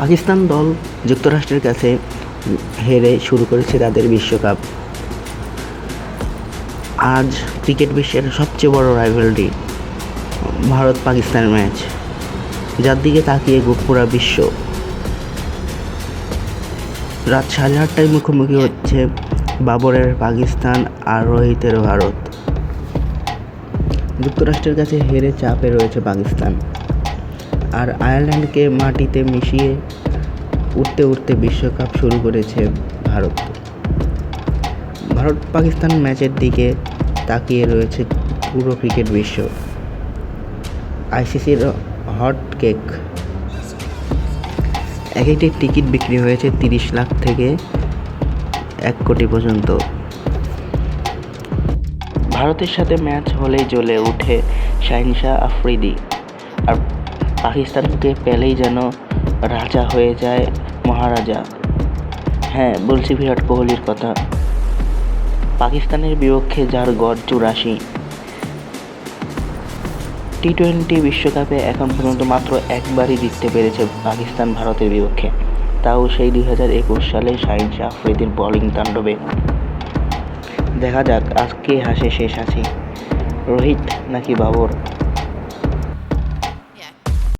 পাকিস্তান দল যুক্তরাষ্ট্রের কাছে হেরে শুরু করেছে তাদের বিশ্বকাপ। আজ ক্রিকেট বিশ্বের সবচেয়ে বড় রাইভালরি ভারত পাকিস্তানের ম্যাচ যার দিকে তাকিয়ে পুরা বিশ্ব। রাত সাড়ে আটটায় মুখোমুখি হচ্ছে বাবরের পাকিস্তান আর রোহিতের ভারত। যুক্তরাষ্ট্রের কাছে হেরে চাপে রয়েছে পাকিস্তান। আর আয়ারল্যান্ডকে মাটিতে মিশিয়ে উঠতে উঠতে বিশ্বকাপ শুরু করেছে ভারত। ভারত পাকিস্তান ম্যাচের দিকে তাকিয়ে রয়েছে পুরো ক্রিকেট বিশ্ব। আইসিসির হট কেক। এক একটি টিকিট বিক্রি হয়েছে তিরিশ লাখ থেকে এক কোটি পর্যন্ত। ভারতের সাথে ম্যাচ হলেই জ্বলে উঠে শাহিনশাহ আফ্রিদি। আর পাকিস্তানকে পেলেই যেন রাজা হয়ে যায় মহারাজা। হ্যাঁ বলছি বিরাট কোহলির কথা। পাকিস্তানের বিপক্ষে যার গড় চুরাশি। টি টোয়েন্টি বিশ্বকাপে এখন পর্যন্ত মাত্র একবারই জিততে পেরেছে পাকিস্তান ভারতের বিপক্ষে। তাও সেই দুই হাজার একুশ সালে শাহিন শাহ আফ্রিদির বোলিং তাণ্ডবে। দেখা যাক আজকে হাসে শেষ হাসি। রোহিত নাকি বাবর?